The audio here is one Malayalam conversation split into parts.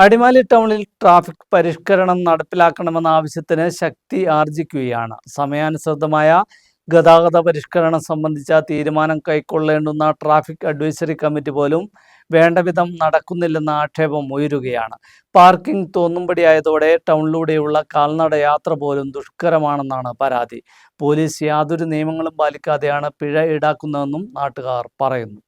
അടിമാലി ടൗണിൽ ട്രാഫിക് പരിഷ്കരണം നടപ്പിലാക്കണമെന്ന ആവശ്യത്തിന് ശക്തി ആർജിക്കുകയാണ് സമയാനുസൃതമായ ഗതാഗത പരിഷ്കരണം സംബന്ധിച്ച തീരുമാനം കൈക്കൊള്ളേണ്ടുന്ന ട്രാഫിക് അഡ്വൈസറി കമ്മിറ്റി പോലും വേണ്ടവിധം നടക്കുന്നില്ലെന്ന ആക്ഷേപം ഉയരുകയാണ്. പാർക്കിംഗ് തോന്നുംപടിയായതോടെ ടൗണിലൂടെയുള്ള കാൽനട യാത്ര പോലും ദുഷ്കരമാണെന്നാണ് പരാതി. പോലീസ് യാതൊരു നിയമങ്ങളും പാലിക്കാതെയാണ് പിഴ ഈടാക്കുന്നതെന്നും നാട്ടുകാർ പറയുന്നു.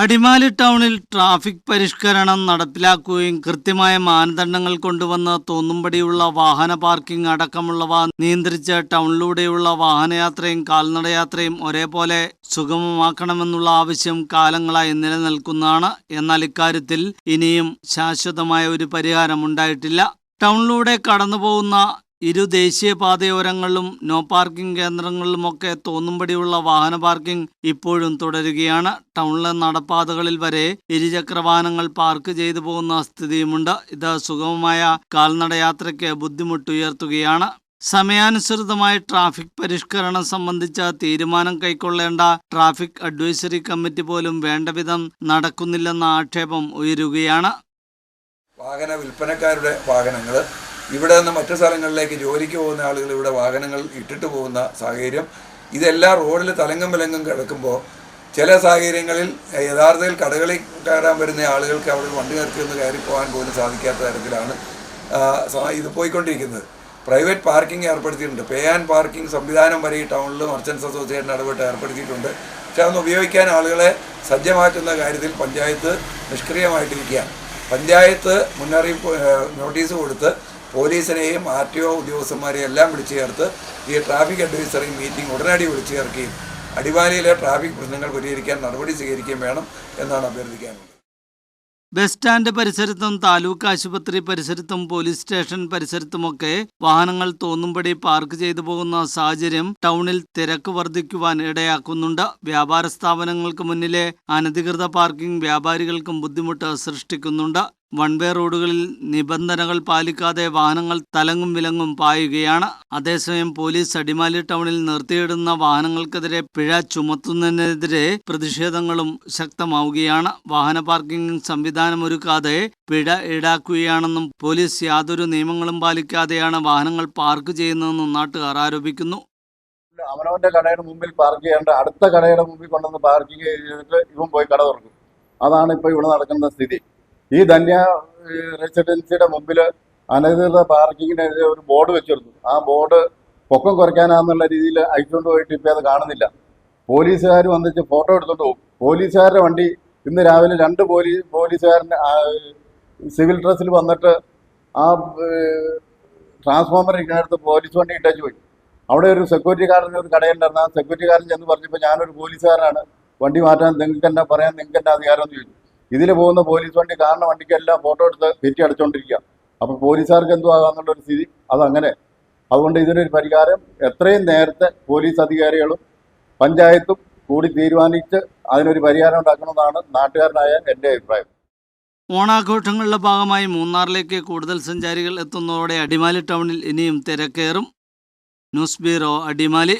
അടിമാലി ടൗണിൽ ട്രാഫിക് പരിഷ്കരണം നടപ്പിലാക്കുകയും കൃത്യമായ മാനദണ്ഡങ്ങൾ കൊണ്ടുവന്ന് തോന്നുംപടിയുള്ള വാഹന പാർക്കിംഗ് അടക്കമുള്ളവ നിയന്ത്രിച്ച് ടൗണിലൂടെയുള്ള വാഹനയാത്രയും കാൽനടയാത്രയും ഒരേപോലെ സുഗമമാക്കണമെന്നുള്ള ആവശ്യം കാലങ്ങളായി നിലനിൽക്കുന്നതാണ്. എന്നാൽ ഇക്കാര്യത്തിൽ ഇനിയും ശാശ്വതമായ ഒരു പരിഹാരം ഉണ്ടായിട്ടില്ല. ടൗണിലൂടെ കടന്നുപോകുന്ന ഇരു ദേശീയപാതയോരങ്ങളിലും നോ പാർക്കിംഗ് കേന്ദ്രങ്ങളിലുമൊക്കെ തോന്നുംപടിയുള്ള വാഹന പാർക്കിംഗ് ഇപ്പോഴും തുടരുകയാണ്. ടൗണിലെ നടപ്പാതകളിൽ വരെ ഇരുചക്ര വാഹനങ്ങൾ പാർക്ക് ചെയ്തു പോകുന്ന സ്ഥിതിയുമുണ്ട്. ഇത് സുഗമമായ കാൽനടയാത്രയ്ക്ക് ബുദ്ധിമുട്ടുയർത്തുകയാണ്. സമയാനുസൃതമായ ട്രാഫിക് പരിഷ്കരണം സംബന്ധിച്ച തീരുമാനം കൈക്കൊള്ളേണ്ട ട്രാഫിക് അഡ്വൈസറി കമ്മിറ്റി പോലും വേണ്ടവിധം നടക്കുന്നില്ലെന്ന ആക്ഷേപം ഉയരുകയാണ്. വാഹന വിൽപ്പനക്കാരുടെ വാഹനങ്ങൾ ഇവിടെ നിന്ന് മറ്റു സ്ഥലങ്ങളിലേക്ക് ജോലിക്ക് പോകുന്ന ആളുകൾ ഇവിടെ വാഹനങ്ങൾ ഇട്ടിട്ട് പോകുന്ന സാഹചര്യം ഇതെല്ലാം റോഡിൽ തലങ്ങും വിലങ്ങും കിടക്കുമ്പോൾ ചില സാഹചര്യങ്ങളിൽ യഥാർത്ഥത്തിൽ കടകളിൽ കയറാൻ വരുന്ന ആളുകൾക്ക് അവിടെ വണ്ടി നിർത്തി ഒന്ന് കയറി പോകാൻ പോലും സാധിക്കാത്ത തരത്തിലാണ് ഇത് പോയിക്കൊണ്ടിരിക്കുന്നത്. പ്രൈവറ്റ് പാർക്കിംഗ് ഏർപ്പെടുത്തിയിട്ടുണ്ട്. പേ ആൻഡ് പാർക്കിംഗ് സംവിധാനം വരെ ഈ ടൗണിൽ മർച്ചൻസ് അസോസിയേഷൻ ഇടപെട്ട് ഏർപ്പെടുത്തിയിട്ടുണ്ട്. പക്ഷെ അതൊന്ന് ഉപയോഗിക്കാൻ ആളുകളെ സജ്ജമാക്കുന്ന കാര്യത്തിൽ പഞ്ചായത്ത് നിഷ്ക്രിയമായിട്ടിരിക്കുകയാണ്. പഞ്ചായത്ത് മുന്നറിയിപ്പ് നോട്ടീസ് കൊടുത്ത് പോലീസിനെയും ആർ ടി ഒ ഉദ്യോഗസ്ഥന്മാരെയും എല്ലാം വിളിച്ചു ചേർത്ത് ഈ ട്രാഫിക് അഡ്വൈസറി മീറ്റിംഗ് ഉടനടി വിളിച്ചു ചേർക്കുകയും അടിവാലയിലെ ട്രാഫിക് പ്രശ്നങ്ങൾ പരിഹരിക്കാൻ നടപടി സ്വീകരിക്കുകയും വേണം എന്നാണ് അഭ്യർത്ഥിക്കാനുള്ളത്. ബസ് സ്റ്റാൻഡ് പരിസരത്തും താലൂക്ക് ആശുപത്രി പരിസരത്തും പോലീസ് സ്റ്റേഷൻ പരിസരത്തുമൊക്കെ വാഹനങ്ങൾ തോന്നുംപടി പാർക്ക് ചെയ്തു പോകുന്ന സാഹചര്യം ടൗണിൽ തിരക്ക് വർദ്ധിക്കുവാൻ ഇടയാക്കുന്നുണ്ട്. വ്യാപാര സ്ഥാപനങ്ങൾക്ക് മുന്നിലെ അനധികൃത പാർക്കിംഗ് വ്യാപാരികൾക്കും ബുദ്ധിമുട്ട് സൃഷ്ടിക്കുന്നുണ്ട്. വൺ വേ റോഡുകളിൽ നിബന്ധനകൾ പാലിക്കാതെ വാഹനങ്ങൾ തലങ്ങും വിലങ്ങും പായുകയാണ്. അതേസമയം പോലീസ് അടിമാലി ടൗണിൽ നിർത്തിയിടുന്ന വാഹനങ്ങൾക്കെതിരെ പിഴ ചുമത്തുന്നതിനെതിരെ പ്രതിഷേധങ്ങളും ശക്തമാവുകയാണ്. വാഹന പാർക്കിംഗ് സംവിധാനം ഒരുക്കാതെ പിഴ ഈടാക്കുകയാണെന്നും പോലീസ് യാതൊരു നിയമങ്ങളും പാലിക്കാതെയാണ് വാഹനങ്ങൾ പാർക്ക് ചെയ്യുന്നതെന്നും നാട്ടുകാർ ആരോപിക്കുന്നു. അവനവന്റെ കടയുടെ മുമ്പിൽ പാർക്ക് ചെയ്യേണ്ട അടുത്ത കടയുടെ മുമ്പിൽ കൊണ്ടുവന്ന് പാർക്കിംഗ് ചെയ്തിട്ട് ഇവൻ പോയി കട തുറക്കും. അതാണ് ഇപ്പോൾ ഇവിടെ നടക്കുന്ന സ്ഥിതി. ഈ ധന്യ റെസിഡൻസിയുടെ മുമ്പിൽ അനധികൃത പാർക്കിങ്ങിനെതിരെ ഒരു ബോർഡ് വെച്ചിരുന്നു. ആ ബോർഡ് പൊക്കം കുറയ്ക്കാനാന്നുള്ള രീതിയിൽ അയച്ചുകൊണ്ട് പോയിട്ട് ഇപ്പം അത് കാണുന്നില്ല. പോലീസുകാർ വന്നിട്ട് ഫോട്ടോ എടുത്തുകൊണ്ട് പോകും. പോലീസുകാരുടെ വണ്ടി ഇന്ന് രാവിലെ രണ്ട് പോലീസ് പോലീസുകാരന്റെ സിവിൽ ഡ്രസ്സിൽ വന്നിട്ട് ആ ട്രാൻസ്ഫോമർ ഇരിക്കുന്നിടത്ത് പോലീസ് വണ്ടി ഇട്ടേച്ച് പോയി. അവിടെ ഒരു സെക്യൂരിറ്റി സെക്യൂരിറ്റിക്കാരന് ഒരു കടയുണ്ടായിരുന്നു. ആ സെക്യൂരിറ്റിക്കാരൻ ചെന്ന് പറഞ്ഞപ്പോൾ ഞാനൊരു പോലീസുകാരനാണ്. വണ്ടി മാറ്റാൻ നിങ്ങൾക്ക് എന്നാ പറയാൻ നിങ്ങൾക്ക് എന്നാ അധികാരം എന്ന് ചോദിച്ചു. ഇതിൽ പോകുന്ന പോലീസ് വണ്ടി കാരണം വണ്ടിക്കെല്ലാം ഫോട്ടോ എടുത്ത് തെറ്റി അടച്ചുകൊണ്ടിരിക്കുക അപ്പോൾ പോലീസുകാർക്ക് എന്തോ ആകാന്നുള്ള ഒരു സ്ഥിതി? അതങ്ങനെ. അതുകൊണ്ട് ഇതിനൊരു പരിഹാരം എത്രയും നേരത്തെ പോലീസ് അധികാരികളും പഞ്ചായത്തും കൂടി തീരുമാനിച്ച് അതിനൊരു പരിഹാരം ഉണ്ടാക്കണമെന്നാണ് നാട്ടുകാരനായ എന്റെ അഭിപ്രായം. ഓണാഘോഷങ്ങളുടെ ഭാഗമായി മൂന്നാറിലേക്ക് കൂടുതൽ സഞ്ചാരികൾ എത്തുന്നതോടെ അടിമാലി ടൗണിൽ ഇനിയും തിരക്കേറും. News bureau Adimali.